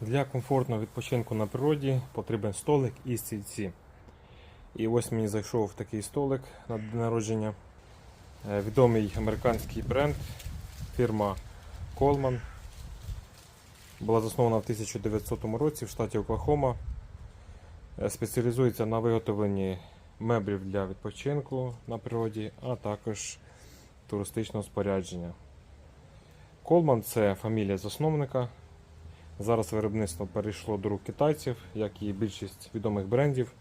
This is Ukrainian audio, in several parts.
Для комфортного відпочинку на природі потрібен столик і стільці. І ось мені зайшов такий столик на народження. Е, Відомий американський бренд, фірма Coleman. Була заснована в 1900 році в штаті Оклахома. Е, Спеціалізується на виготовленні меблів для відпочинку на природі, а також туристичного спорядження. Coleman – це фамілія засновника. Зараз виробництво перейшло до рук китайців, як і більшість відомих брендів.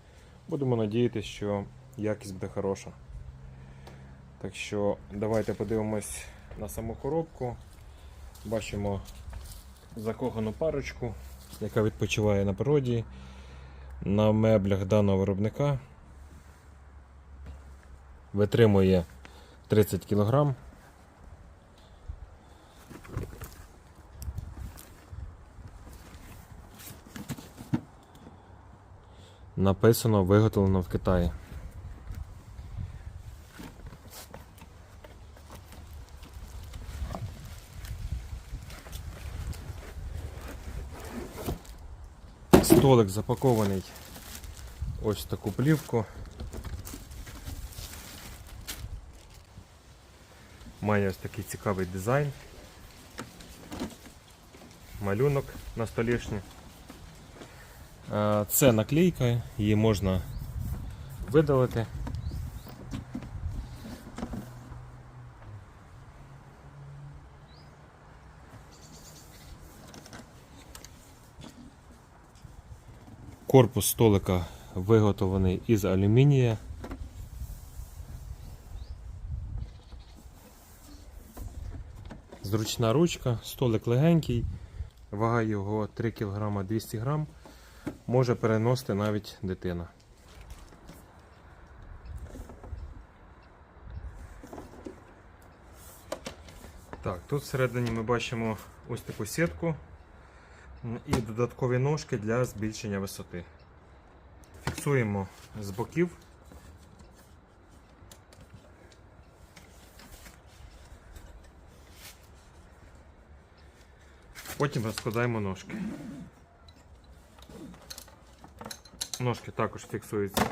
Будемо надіятися, що якість буде хороша. Так що давайте подивимось на саму коробку. Бачимо закохану парочку, яка відпочиває на природі на меблях даного виробника. Витримує 30 кг. Написано виготовлено в Китаї. Столик запакований ось таку плівку. Має ось такий цікавий дизайн. Малюнок на столішні. Е, Це наклейка, її можна видалити. Корпус столика виготовлений із алюмінія. Зручна ручка, столик легенький, вага його 3 кг 200 г може переносити навіть дитина. Так, тут всередині ми бачимо ось таку сітку і додаткові ножки для збільшення висоти. Фіксуємо з боків. Потім розкладаємо ножки. Ножки також фіксуються.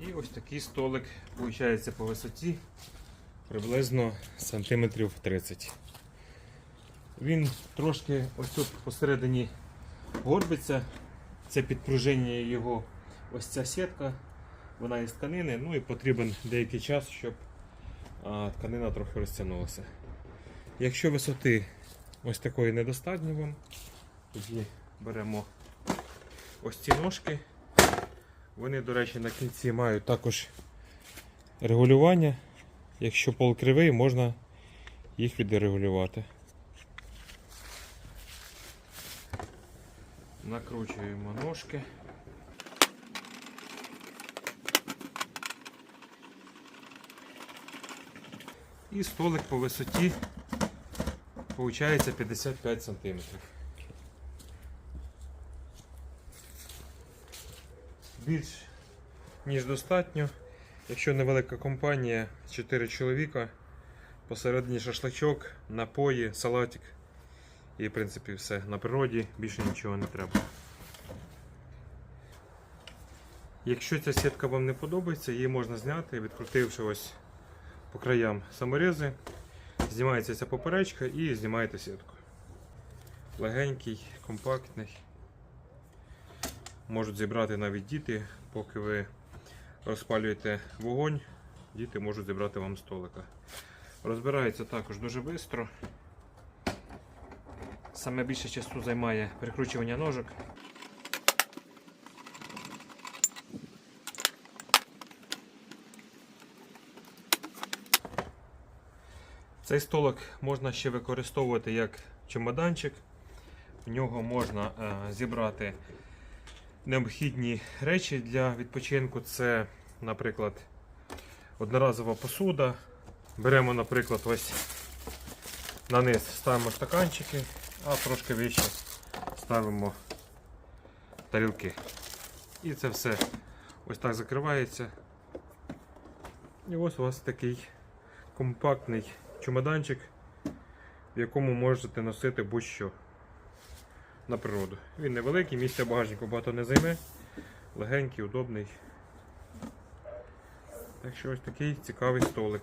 І ось такий столик виходить по висоті приблизно сантиметрів 30. Він трошки ось тут посередині горбиться. Це підпружинює його ось ця сітка вона із тканини, ну і потрібен деякий час, щоб тканина трохи розтягнулася. Якщо висоти ось такої недостатньо вам, тоді беремо ось ці ножки. Вони, до речі, на кінці мають також регулювання. Якщо пол кривий, можна їх відрегулювати. Накручуємо ножки. І столик по висоті виходить 55 см. Більш ніж достатньо. Якщо невелика компанія, 4 чоловіка, посередині шашлачок, напої, салатик. І в принципі все. На природі більше нічого не треба. Якщо ця сітка вам не подобається, її можна зняти, відкрутивши ось по краям саморези, знімається ця поперечка і знімаєте сітку. Легенький, компактний. Можуть зібрати навіть діти, поки ви розпалюєте вогонь, діти можуть зібрати вам столика. Розбирається також дуже швидко. Саме більше часу займає прикручування ножок. Цей столик можна ще використовувати як чемоданчик. В нього можна е, зібрати необхідні речі для відпочинку. Це, наприклад, одноразова посуда. Беремо, наприклад, ось на низ ставимо стаканчики, а трошки вище ставимо тарілки. І це все ось так закривається. І ось у вас такий компактний чемоданчик, в якому можете носити будь-що на природу. Він невеликий, місця багажнику багато не займе, легенький, удобний. Так що ось такий цікавий столик.